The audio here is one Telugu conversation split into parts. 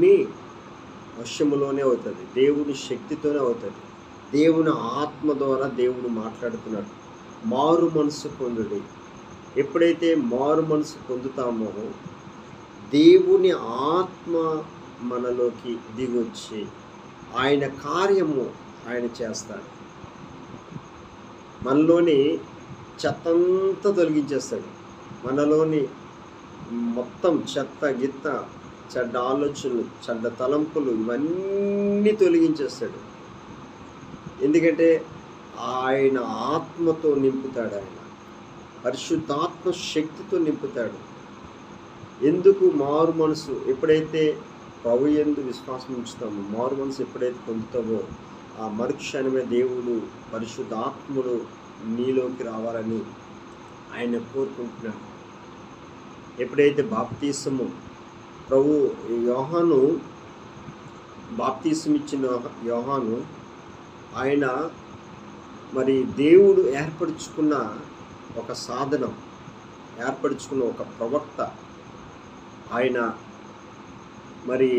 అన్నీ వశములోనే అవుతుంది. దేవుని శక్తితోనే అవుతుంది. దేవుని ఆత్మ ద్వారా దేవుడు మాట్లాడుతున్నాడు. మారు మనసు పొందుడి. ఎప్పుడైతే మారు మనసు పొందుతామో దేవుని ఆత్మ మనలోకి దిగొచ్చి ఆయన కార్యము ఆయన చేస్తాడు. మనలోని చెత్తంతా తొలగించేస్తాడు. మనలోని మొత్తం చెత్త గిత్త చెడ్డ ఆలోచనలు చెడ్డ తలంపులు ఇవన్నీ తొలగించేస్తాడు. ఎందుకంటే ఆయన ఆత్మతో నింపుతాడు ఆయన. పరిశుద్ధాత్మ శక్తితో నింపుతాడు. ఎందుకు మారు మనసు ఎప్పుడైతే ప్రభు ఎందు విశ్వాసం ఉంచుతామో మారు మనసు ఎప్పుడైతే పొందుతామో ఆ మరుక్షణమే దేవుడు పరిశుద్ధాత్ముడు నీలోకి రావాలని ఆయన కోరుకుంటున్నాడు. ఎప్పుడైతే బాప్తీసము ప్రభు యోహాను బాప్తీసం ఇచ్చిన యోహాను ఆయన మరి దేవుడు ఏర్పరచుకున్న ఒక సాధనం ఏర్పరచుకున్న ఒక ప్రవక్త ఆయన. మరి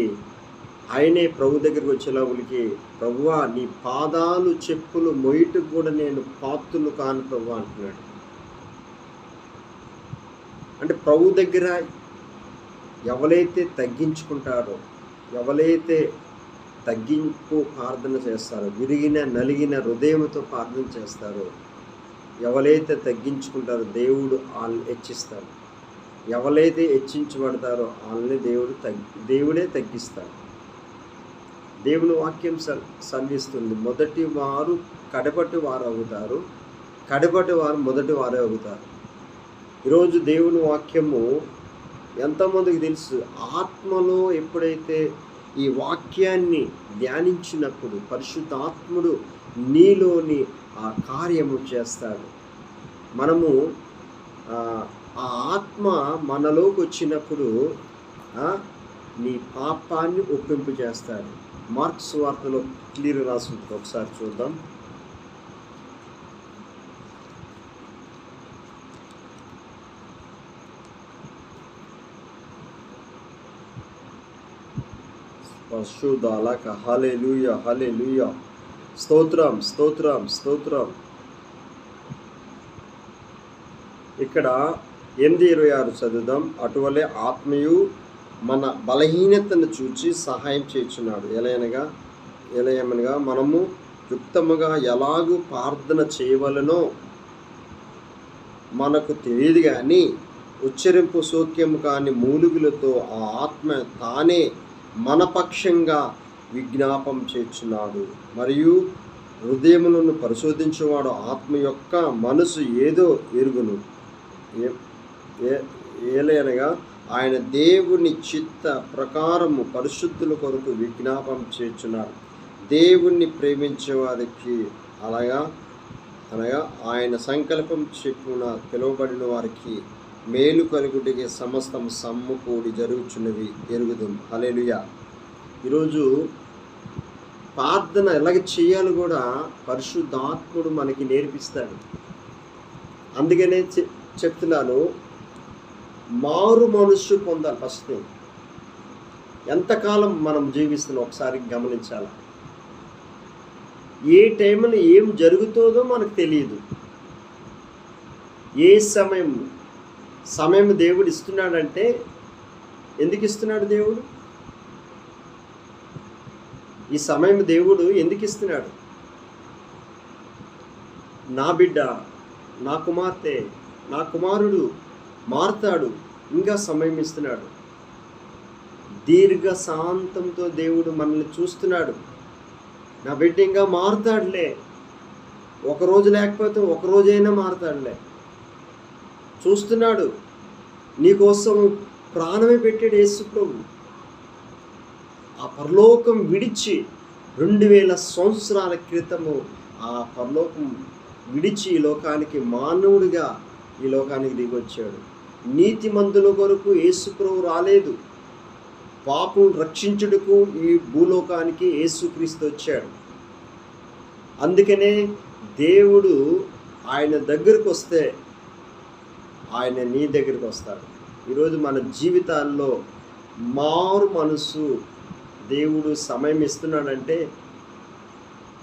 ఆయనే ప్రభు దగ్గరికి వచ్చేలోపలికి ప్రభువా నీ పాదాలు చెప్పులు మొయ్యటకు కూడా నేను పాత్రులు కాను ప్రభు అంటున్నాడు. అంటే ప్రభు దగ్గర ఎవరైతే తగ్గించుకుంటారో ఎవరైతే తగ్గింపు ప్రార్థన చేస్తారో విరిగిన నలిగిన హృదయంతో ప్రార్థన చేస్తారో ఎవరైతే తగ్గించుకుంటారో దేవుడు వాళ్ళని హెచ్చిస్తాడు. ఎవరైతే హెచ్చించబడతారో వాళ్ళని దేవుడు తగ్గి దేవుడే తగ్గిస్తాడు. దేవుని వాక్యం సల్ మొదటి వారు కడపటి వారు అవుతారు. కడపటి వారు మొదటి వారే అవుతారు. ఈరోజు దేవుని వాక్యము ఎంతమందికి తెలుసు? ఆత్మలో ఎప్పుడైతే ఈ వాక్యాన్ని ధ్యానించినప్పుడు పరిశుద్ధాత్ముడు నీలోని ఆ కార్యము చేస్తాడు. మనము ఆ ఆత్మ మనలోకి వచ్చినప్పుడు నీ పాపాన్ని ఒప్పింపు చేస్తాడు మార్క్స్ వార్తలో క్లియర్ రాసి ఉంటుంది ఒకసారి చూద్దాం. పరిశుద్ధాలక హలెలుయ హలెలుయ హలే స్తోత్రం స్తోత్రం స్తోత్రం ఇక్కడ ఎనిమిది ఇరవై ఆరు చదువుదాం. అటువలే ఆత్మయు మన బలహీనతను చూచి సహాయం చేస్తున్నాడు ఎలయనగా ఎలయమనగా మనము యుక్తముగా ఎలాగూ ప్రార్థన చేయవలనో మనకు తెలియదు కానీ ఉచ్చరింపు సౌఖ్యము కాని మూలుగులతో ఆ ఆత్మ తానే మనపక్షంగా విజ్ఞాపం చేర్చున్నాడు మరియు హృదయములను పరిశోధించేవాడు ఆత్మ యొక్క మనసు ఏదో ఎరుగును. ఏ- ఆయన దేవుని చిత్త ప్రకారము పరిశుద్ధుల కొరకు విజ్ఞాపం చేర్చున్నాడు దేవుణ్ణి ప్రేమించే వారికి అలాగా అనగా ఆయన సంకల్పం చెప్పున పిలువబడిన వారికి మేలు కలుగుటికి సమస్తం సమ్ముకూడి జరుగుచున్నవి ఎరుగుదాం. హల్లెలూయా. ఈరోజు ప్రార్థన ఎలాగ చేయాలో కూడా పరిశుద్ధాత్ముడు మనకి నేర్పిస్తాడు. అందుకనే చె- చెప్తున్నాను మారు మనస్సు పొందాలి ఫస్ట్. థింగ్ ఎంతకాలం మనం జీవిస్తున్నాం ఒకసారి గమనించాలి? ఏ టైంలో ఏం జరుగుతుందో మనకు తెలియదు. ఏ సమయం సమయం దేవుడు ఇస్తున్నాడంటే ఎందుకు ఇస్తున్నాడు దేవుడు? ఈ సమయం దేవుడు ఎందుకు ఇస్తున్నాడు? నా బిడ్డ నా కుమార్తె నా కుమారుడు మారుతాడు ఇంకా సమయం ఇస్తున్నాడు. దీర్ఘ శాంతంతో దేవుడు మనల్ని చూస్తున్నాడు. నా బిడ్డ ఇంకా మారుతాడులే. ఒక రోజు లేకపోతే ఒక రోజైనా మారుతాడులే. చూస్తున్నాడు. నీకోసం ప్రాణమే పెట్టాడు యేసుప్రభు ఆ పరలోకం విడిచి రెండు వేల సంవత్సరాల క్రితము ఆ పరలోకం విడిచి ఈ లోకానికి మానవుడిగా ఈ లోకానికి దిగొచ్చాడు. నీతిమంతుల కొరకు యేసుప్రభు రాలేదు. పాపం రక్షించుటకు ఈ భూలోకానికి యేసుక్రీస్తు వచ్చాడు. అందుకనే దేవుడు ఆయన దగ్గరకు వస్తే ఆయన నీ దగ్గరికి వస్తాడు. ఈరోజు మన జీవితాల్లో మారు మనసు దేవుడు సమయం ఇస్తున్నాడంటే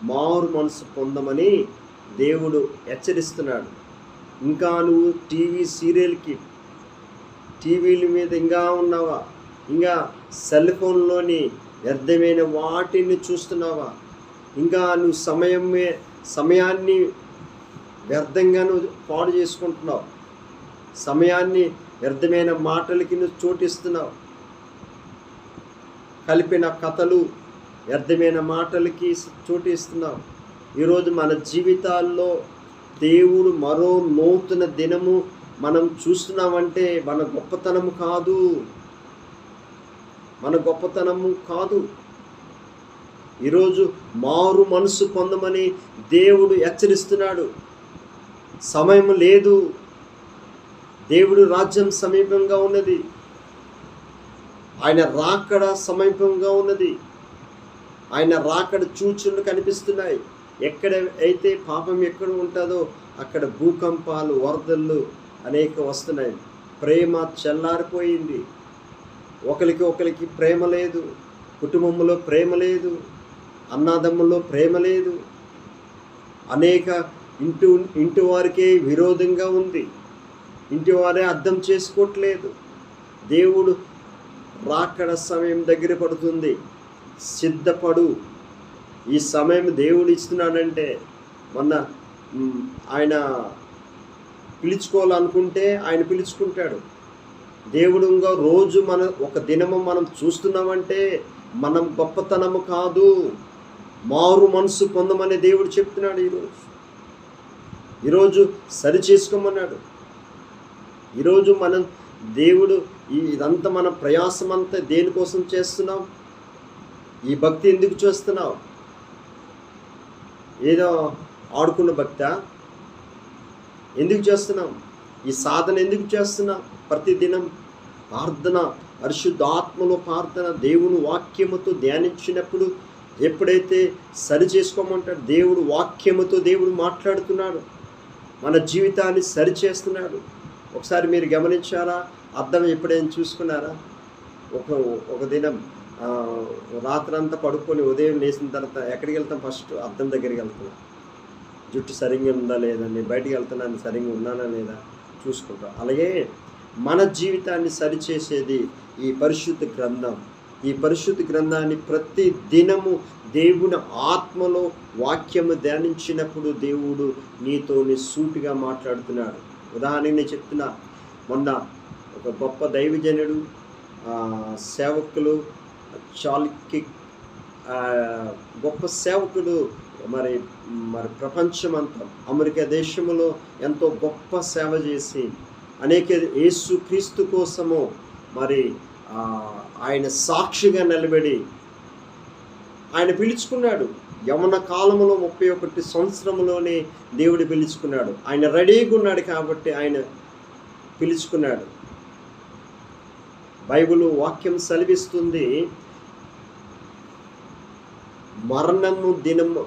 మారు మనసు పొందమని దేవుడు హెచ్చరిస్తున్నాడు. ఇంకా నువ్వు టీవీ సీరియల్కి టీవీల మీద ఇంకా ఉన్నావా? ఇంకా సెల్ ఫోన్లోని వ్యర్థమైన వాటిని చూస్తున్నావా? ఇంకా నువ్వు సమయమే సమయాన్ని వ్యర్థంగా నువ్వు పాడు చేసుకుంటున్నావు. సమయాన్ని వ్యర్థమైన మాటలకి నువ్వు చోటిస్తున్నావు. కలిపిన కథలు వ్యర్థమైన మాటలకి చోటిస్తున్నావు. ఈరోజు మన జీవితాల్లో దేవుడు మరో నూతన దినము మనం చూస్తున్నామంటే మన గొప్పతనము కాదు. మన గొప్పతనము కాదు. ఈరోజు మారు మనసు పొందమని దేవుడు హెచ్చరిస్తున్నాడు. సమయం లేదు. దేవుడు రాజ్యం సమీపంగా ఉన్నది. ఆయన రాకడ సమీపంగా ఉన్నది. ఆయన రాకడ చూచులు కనిపిస్తున్నాయి. ఎక్కడ అయితే పాపం ఎక్కడ ఉంటుందో అక్కడ భూకంపాలు వరదలు అనేక వస్తున్నాయి. ప్రేమ చల్లారిపోయింది. ఒకరికి ఒకరికి ప్రేమ లేదు. కుటుంబంలో ప్రేమ లేదు. అన్నాదమ్ముల్లో ప్రేమ లేదు. అనేక ఇంటి ఇంటి వారికే విరోధంగా ఉంది. ఇంటి వారే అర్థం చేసుకోవట్లేదు. దేవుడు రాకడ సమయం దగ్గర పడుతుంది. సిద్ధపడు. ఈ సమయం దేవుడు ఇస్తున్నాడంటే మొన్న ఆయన పిలుచుకోవాలనుకుంటే ఆయన పిలుచుకుంటాడు. దేవుడు ఇంకా రోజు మన ఒక దినము మనం చూస్తున్నామంటే మనం గొప్పతనము కాదు. మారు మనసు పొందమని దేవుడు చెప్తున్నాడు ఈరోజు. ఈరోజు సరి చేసుకోమన్నాడు. ఈరోజు మనం దేవుడు ఈ ఇదంతా మన ప్రయాసం అంతా దేనికోసం చేస్తున్నాం? ఈ భక్తి ఎందుకు చేస్తున్నావు ఏదో ఆడుకున్న భక్త? ఎందుకు చేస్తున్నాం? ఈ సాధన ఎందుకు చేస్తున్నాం? ప్రతిదినం ప్రార్థన పరిశుద్ధాత్మలో ప్రార్థన దేవుని వాక్యముతో ధ్యానించినప్పుడు ఎప్పుడైతే సరి చేసుకోమంటాడు దేవుడు వాక్యముతో దేవుడు మాట్లాడుతున్నాడు మన జీవితాన్ని సరి చేస్తున్నాడు. ఒకసారి మీరు గమనించారా? అర్థం ఎప్పుడైనా చూసుకున్నారా? ఒక ఒక దినం రాత్రంతా పడుకొని ఉదయం లేచిన తర్వాత ఎక్కడికి వెళ్తాం? ఫస్ట్ అద్దం దగ్గరికి వెళ్తున్నాం. జుట్టు సరిగ్గా ఉందా లేదా? నేను బయటికి వెళ్తున్నాను సరిగ్గా ఉన్నానా లేదా చూసుకుంటాం. అలాగే మన జీవితాన్ని సరిచేసేది ఈ పరిశుద్ధ గ్రంథం. ఈ పరిశుద్ధ గ్రంథాన్ని ప్రతి దినము దేవుని ఆత్మలో వాక్యము ధ్యానించినప్పుడు దేవుడు నీతోని సూటిగా మాట్లాడుతున్నాడు. ఉదాహరణ నేను మొన్న ఒక గొప్ప దైవజనుడు సేవకులు చాలికి గొప్ప సేవకుడు మరి మరి ప్రపంచమంతా అమెరికా దేశంలో ఎంతో గొప్ప సేవ చేసి అనేక యేసు క్రీస్తు కోసము మరి ఆయన సాక్షిగా నిలబడి ఆయన పిలుచుకున్నాడు. యమన కాలంలో ముప్పై ఒకటి సంవత్సరంలోనే దేవుడు పిలుచుకున్నాడు. ఆయన రెడీగా ఉన్నాడు కాబట్టి ఆయన పిలుచుకున్నాడు. బైబిల్ వాక్యం సెలవిస్తుంది మరణము దినము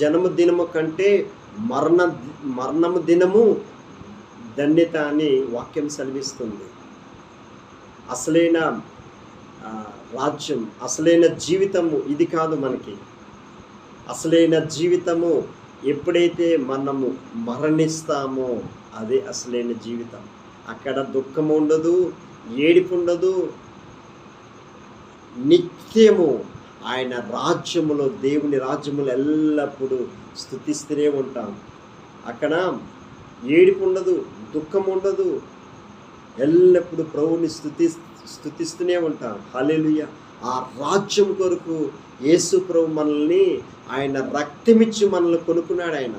జనము దినము కంటే మరణ మరణము దినము ధన్యత అని వాక్యం సెలవిస్తుంది. అసలైన రాజ్యం అసలైన జీవితము ఇది కాదు మనకి. అసలైన జీవితము ఎప్పుడైతే మనము మరణిస్తామో అదే అసలైన జీవితం. అక్కడ దుఃఖం ఉండదు ఏడిపు ఉండదు. నిత్యము ఆయన రాజ్యములో దేవుని రాజ్యములో ఎల్లప్పుడూ స్థుతిస్తూనే ఉంటాం. అక్కడ ఏడిపు ఉండదు దుఃఖం ఉండదు. ఎల్లప్పుడూ ప్రభుని స్థుతి స్థుతిస్తూనే ఉంటాం. హల్లెలూయా. ఆ రాజ్యం కొరకు యేసు ప్రభు మనల్ని ఆయన రక్తమిచ్చి మనల్ని కొనుక్కున్నాడు ఆయన.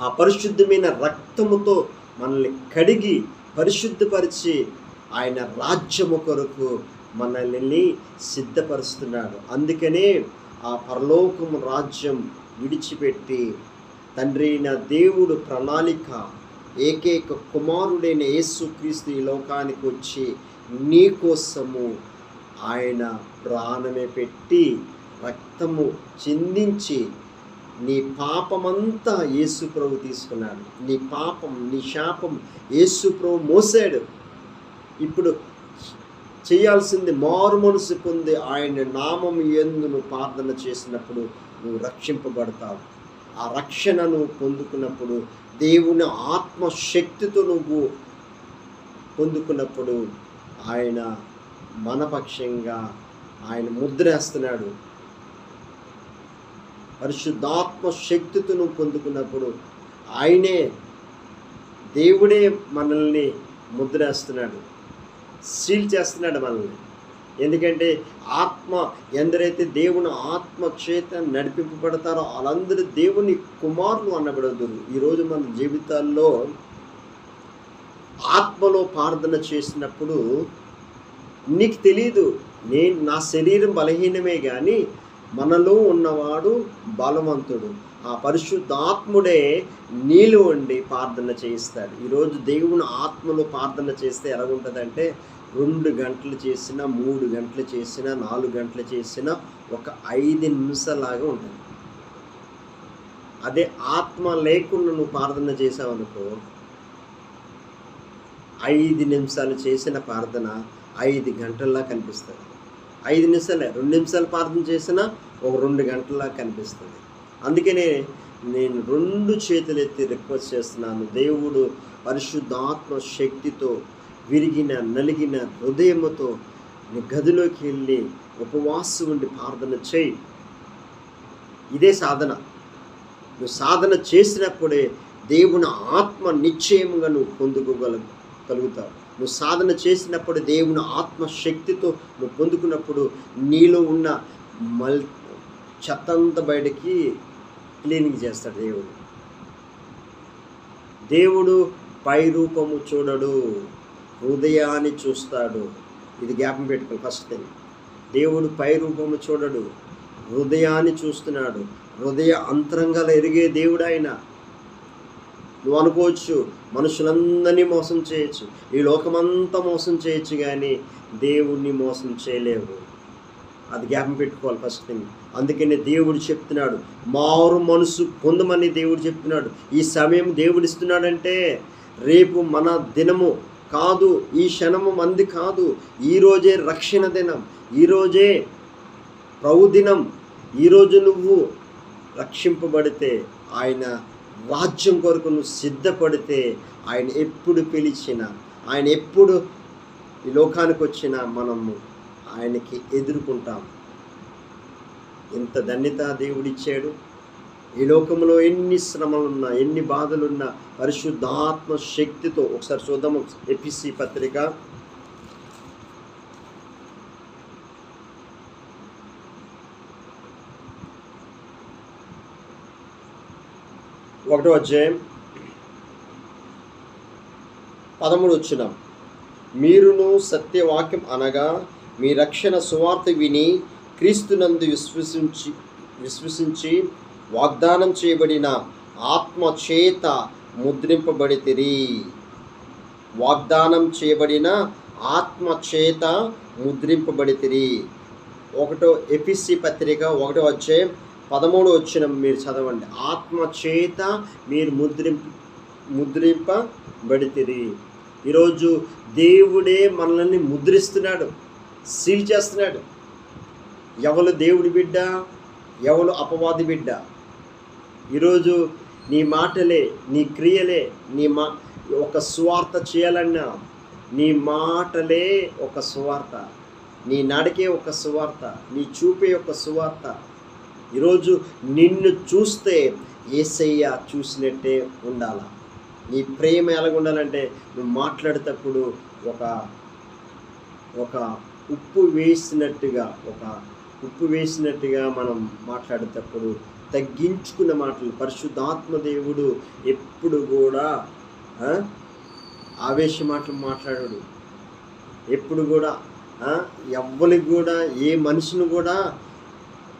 ఆ పరిశుద్ధమైన రక్తముతో మనల్ని కడిగి పరిశుద్ధపరిచి ఆయన రాజ్యము కొరకు మనల్ని సిద్ధపరుస్తున్నాడు. అందుకనే ఆ పరలోకము రాజ్యం విడిచిపెట్టి తండ్రి అయిన దేవుడు ప్రణాళిక ఏకైక కుమారుడైన యేసుక్రీస్తు ఈ లోకానికి వచ్చి నీకోసము ఆయన ప్రాణమే పెట్టి రక్తము చిందించి నీ పాపమంతా యేసు ప్రభు తీసుకున్నాడు. నీ పాపం నీ శాపం యేసు ప్రభు మోసాడు. ఇప్పుడు చేయాల్సింది మారు మనసు పొంది ఆయన నామం ఎందు నువ్వు ప్రార్థన చేసినప్పుడు నువ్వు రక్షింపబడతావు. ఆ రక్షణను పొందుకున్నప్పుడు దేవుని ఆత్మశక్తితో నువ్వు పొందుకున్నప్పుడు ఆయన మనపక్షంగా ఆయన ముద్రేస్తున్నాడు. పరిశుద్ధాత్మ శక్తితో నువ్వు పొందుకున్నప్పుడు ఆయనే దేవుడే మనల్ని ముద్రేస్తున్నాడు సీల్ చేస్తున్నాడు మనల్ని. ఎందుకంటే ఆత్మ ఎందరైతే దేవుని ఆత్మ చేత నడిపింపబడతారో వాళ్ళందరూ దేవుని కుమారులు అనబడదు ఈరోజు మన జీవితాల్లో ఆత్మలో ప్రార్థన చేసినప్పుడు నీకు తెలియదు నేను నా శరీరం బలహీనమే కానీ మనలో ఉన్నవాడు బలవంతుడు. ఆ పరిశుద్ధాత్ముడే నీళ్ళు వండి ప్రార్థన చేయిస్తాడు. ఈరోజు దేవుని ఆత్మలో ప్రార్థన చేస్తే ఎలా ఉంటుందంటే రెండు గంటలు చేసిన మూడు గంటలు చేసిన నాలుగు గంటలు చేసిన ఒక ఐదు నిమిషాలాగా ఉంటుంది. అదే ఆత్మ లేకుండా నువ్వు ప్రార్థన చేసావనుకో ఐదు నిమిషాలు చేసిన ప్రార్థన ఐదు గంటల్లా కనిపిస్తుంది. ఐదు నిమిషాలే రెండు నిమిషాలు ప్రార్థన చేసినా ఒక రెండు గంటల్లా కనిపిస్తుంది. అందుకనే నేను రెండు చేతులు ఎత్తి రిక్వెస్ట్ చేస్తున్నాను. దేవుడు పరిశుద్ధాత్మ శక్తితో విరిగిన నలిగిన హృదయముతో నీ గదిలోకి వెళ్ళి ఉపవాసం ఉండి ప్రార్థన చేయి. ఇదే సాధన. నువ్వు సాధన చేసినప్పుడే దేవుని ఆత్మ నిశ్చయముగా నువ్వు పొందుకోగలవు. కలుగుతావు. నువ్వు సాధన చేసినప్పుడు దేవుని ఆత్మ శక్తితో నువ్వు పొందుకున్నప్పుడు నీలో ఉన్న మల్ చెత్తంత బయటకి క్లీనింగ్ చేస్తాడు దేవుడు. దేవుడు పై రూపము చూడడు హృదయాన్ని చూస్తాడు. ఇది జ్ఞాపం పెట్టుకుని ఫస్ట్ థింగ్. దేవుడు పై రూపము చూడడు హృదయాన్ని చూస్తున్నాడు. హృదయ అంతరంగాలు ఎరిగే దేవుడు ఆయన. నువ్వు అనుకోవచ్చు మనుషులందరినీ మోసం చేయొచ్చు ఈ లోకమంతా మోసం చేయొచ్చు కానీ దేవుణ్ణి మోసం చేయలేవు. అది జ్ఞాపం పెట్టుకోవాలి ఫస్ట్ థింగ్ అందుకనే దేవుడు చెప్తున్నాడు మారు మనసు పొందమని దేవుడు చెప్తున్నాడు. ఈ సమయం దేవుడు ఇస్తున్నాడంటే రేపు మన దినము కాదు ఈ క్షణము మంది కాదు ఈరోజే రక్షణ దినం ఈరోజే ప్రభు దినం. ఈరోజు నువ్వు రక్షింపబడితే ఆయన రాజ్యం కొరకు నువ్వు సిద్ధపడితే ఆయన ఎప్పుడు పిలిచినా ఆయన ఎప్పుడు ఈ లోకానికి వచ్చినా మనము ఆయనకి ఎదుర్కొంటాం. ఎంత ధన్యత దేవుడిచ్చాడు. ఈ లోకంలో ఎన్ని శ్రమలున్నా ఎన్ని బాధలున్నా పరిశుద్ధాత్మ శక్తితో ఒకసారి చూద్దాం ఎపిసి పత్రిక ఒకటో అధ్యాయం. పదమూడు వచ్చిన. మీరును సత్యవాక్యం అనగా మీ రక్షణ సువార్త విని క్రీస్తునందు విశ్వసించి విశ్వసించి వాగ్దానం చేయబడిన ఆత్మ చేత ముద్రింపబడితిరి. వాగ్దానం చేయబడిన ఆత్మ చేత ముద్రింపబడితిరి. ఒకటో ఎపిసి పత్రిక ఒకటో వచ్చే పదమూడు వచ్చిన మీరు చదవండి. ఆత్మచేత మీరు ముద్రింప ముద్రింపబడితిరి. ఈరోజు దేవుడే మనల్ని ముద్రిస్తున్నాడు సీల్ చేస్తున్నాడు. ఎవరు దేవుడి బిడ్డ ఎవరు అపవాది బిడ్డ? ఈరోజు నీ మాటలే నీ క్రియలే నీ మా ఒక స్వార్థ చేయాలన్నా నీ మాటలే ఒక సువార్త నీ నడికే ఒక సువార్త నీ చూపే ఒక సువార్త ఈరోజు నిన్ను చూస్తే ఏసయ్య చూసినట్టే ఉండాల? నీ ప్రేమ ఎలాగుండాలంటే నువ్వు మాట్లాడేటప్పుడు ఒక ఒక ఉప్పు వేసినట్టుగా ఒక ఉప్పు వేసినట్టుగా మనం మాట్లాడేటప్పుడు తగ్గించుకున్న మాటలు. పరిశుద్ధాత్మ దేవుడు ఎప్పుడు కూడా ఆవేశ మాటలు మాట్లాడాడు. ఎప్పుడు కూడా ఎవ్వరికి కూడా ఏ మనిషిని కూడా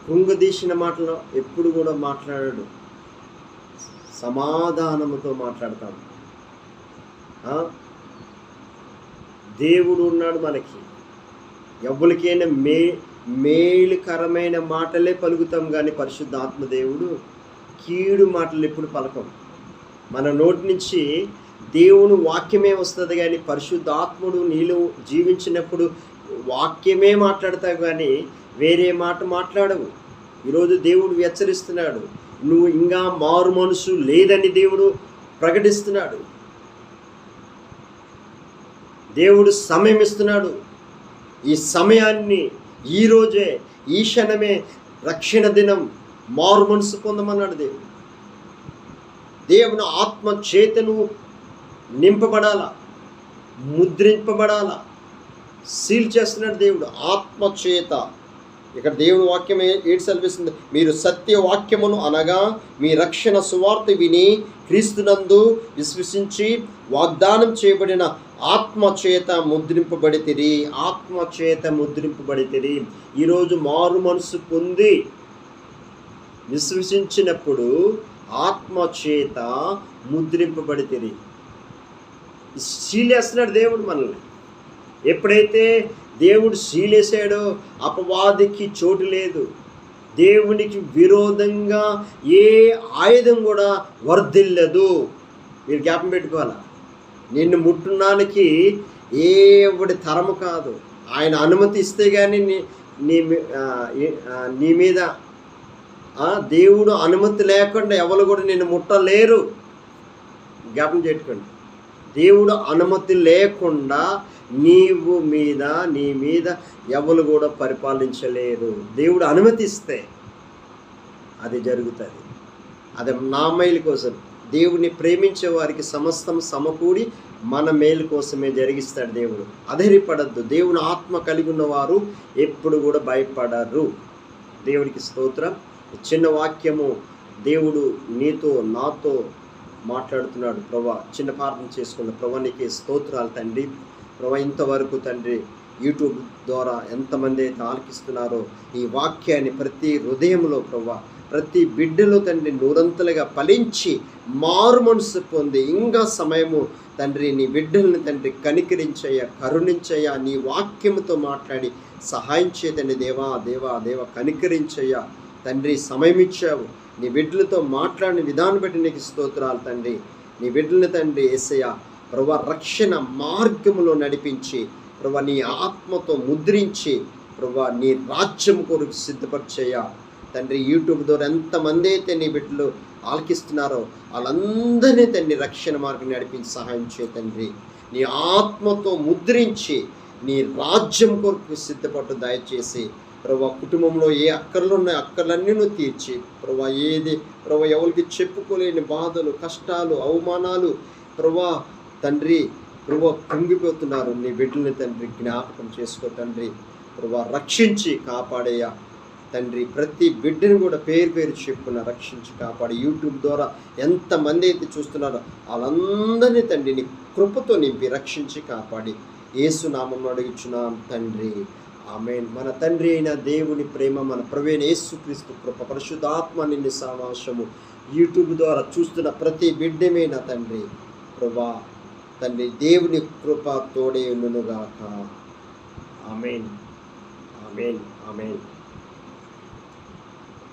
కృంగదీసిన మాటలు ఎప్పుడు కూడా మాట్లాడాడు. సమాధానముతో మాట్లాడతాడు దేవుడు ఉన్నాడు మనకి. ఎవరికైనా మే మేలుకరమైన మాటలే పలుకుతాం కానీ పరిశుద్ధ దేవుడు కీడు మాటలు ఎప్పుడు పలకం. మన నోటి నుంచి దేవుని వాక్యమే వస్తుంది కానీ పరిశుద్ధాత్ముడు నీలో జీవించినప్పుడు వాక్యమే మాట్లాడతావు కానీ వేరే మాట మాట్లాడవు. ఈరోజు దేవుడు హెచ్చరిస్తున్నాడు నువ్వు ఇంకా మారు మనసు లేదని దేవుడు ప్రకటిస్తున్నాడు. దేవుడు సమయం ఇస్తున్నాడు. ఈ సమయాన్ని ఈరోజే ఈ క్షణమే రక్షణ దినం మారు మనసు పొందమన్నాడు దేవుడు. దేవుని ఆత్మ చేతను నింపబడాల? ముద్రింపబడాల? సీల్ చేస్తున్నాడు దేవుడు. ఆత్మ చేత ఇక్కడ దేవుని వాక్యం ఏ- ఏడు సెలవిస్తుంది. మీరు సత్య వాక్యమును అనగా మీ రక్షణ సువార్త విని క్రీస్తునందు విశ్వసించి వాగ్దానం చేయబడిన ఆత్మ చేత ముద్రింపబడితిరి ఆత్మ చేత ముద్రింపబడితిరి ఈరోజు మారు మనసు పొంది విశ్వసించినప్పుడు ఆత్మ చేత ముద్రింపబడితిరి సీలేస్తున్నాడు దేవుడు మనల్ని. ఎప్పుడైతే దేవుడు సీలేసాడో అపవాదికి చోటు లేదు. దేవునికి విరోధంగా ఏ ఆయుధం కూడా వర్ధిల్లదు. మీరు జ్ఞాపం పెట్టుకోవాలా? నిన్ను ముట్టున్నానికి ఏవడి తరము కాదు. ఆయన అనుమతి ఇస్తే కానీ నీ నీ మీ- నీ మీద దేవుడు అనుమతి లేకుండా ఎవరు కూడా నిన్ను ముట్టలేరు. జ్ఞాపం పెట్టుకోండి. దేవుడు అనుమతి లేకుండా నీవు మీద నీ మీద ఎవరు కూడా పరిపాలించలేరు. దేవుడు అనుమతిస్తే అది జరుగుతుంది. అది నా మేలు కోసం. దేవుని ప్రేమించే వారికి సమస్తం సమకూడి మన మేలు కోసమే జరిగిస్తాడు దేవుడు. అధైర్యపడద్దు. దేవుని ఆత్మ కలిగి ఉన్నవారు ఎప్పుడు కూడా భయపడరు. దేవుడికి స్తోత్రం. చిన్న వాక్యము దేవుడు నీతో నాతో మాట్లాడుతున్నాడు. ప్రభా చిన్న ప్రార్థన చేసుకున్న ప్రభా నీకే స్తోత్రాలు తండ్రి. ప్రభా ఇంతవరకు తండ్రి యూట్యూబ్ ద్వారా ఎంతమంది అయితే ఆలకిస్తున్నారో ఈ వాక్యాన్ని ప్రతి హృదయంలో ప్రభా ప్రతి బిడ్డలో తండ్రి నూరంతలుగా ఫలించి మారు మనసు పొంది ఇంకా సమయము తండ్రి నీ బిడ్డల్ని తండ్రి కనికరించయ్యా కరుణించయ్యా నీ వాక్యముతో మాట్లాడి సహాయం చేయదండి దేవా దేవా దేవా కనికరించయ్యా. తండ్రి సమయం ఇచ్చావు నీ బిడ్డలతో మాట్లాడిన విధానం బట్టి నీకు స్తోత్రాలు తండ్రి. నీ బిడ్డలని తండ్రి ఏసయ్య ప్రభా రక్షణ మార్గములో నడిపించి ప్రభా నీ ఆత్మతో ముద్రించి ప్రభా నీ రాజ్యం కొరకు సిద్ధపరిచేయ తండ్రి యూట్యూబ్ ద్వారా ఎంతమంది అయితే నీ బిడ్డలు ఆలకిస్తున్నారో వాళ్ళందరినీ తండ్రి రక్షణ మార్గం నడిపించి సహాయం చే తండ్రి. నీ ఆత్మతో ముద్రించి నీ రాజ్యం కొరకు సిద్ధపట్టు దయచేసి ప్రభా కుటుంబంలో ఏ అక్కర్లు ఉన్నాయో అక్కర్లన్నీ నువ్వు తీర్చి. ప్రభా ఏది ప్రభా ఎవరికి చెప్పుకోలేని బాధలు కష్టాలు అవమానాలు ప్రభా తండ్రి ప్రభా కుంగిపోతున్నారు. నీ బిడ్డల్ని తండ్రి జ్ఞాపకం చేసుకో తండ్రి. ప్రభా రక్షించి కాపాడేయ. తండ్రి ప్రతి బిడ్డను కూడా పేరు పేరు చెప్పున రక్షించి కాపాడి. యూట్యూబ్ ద్వారా ఎంతమంది అయితే చూస్తున్నారో వాళ్ళందరినీ తండ్రిని కృపతో నింపి రక్షించి కాపాడి. ఏసునామం అడుగుచున్నాం తండ్రి. ఆమెన్. మన తండ్రి అయిన దేవుని ప్రేమ మన ప్రవీణ యేసుక్రీస్తు కృప పరిశుద్ధాత్మ నిన్ను సమావేశము యూట్యూబ్ ద్వారా చూస్తున్న ప్రతి బిడ్డమైన తండ్రి. ప్రభా తండ్రి దేవుని కృప తోడే ఉండునుగాక. ఆమెన్. ఆమెన్. ఆమెన్.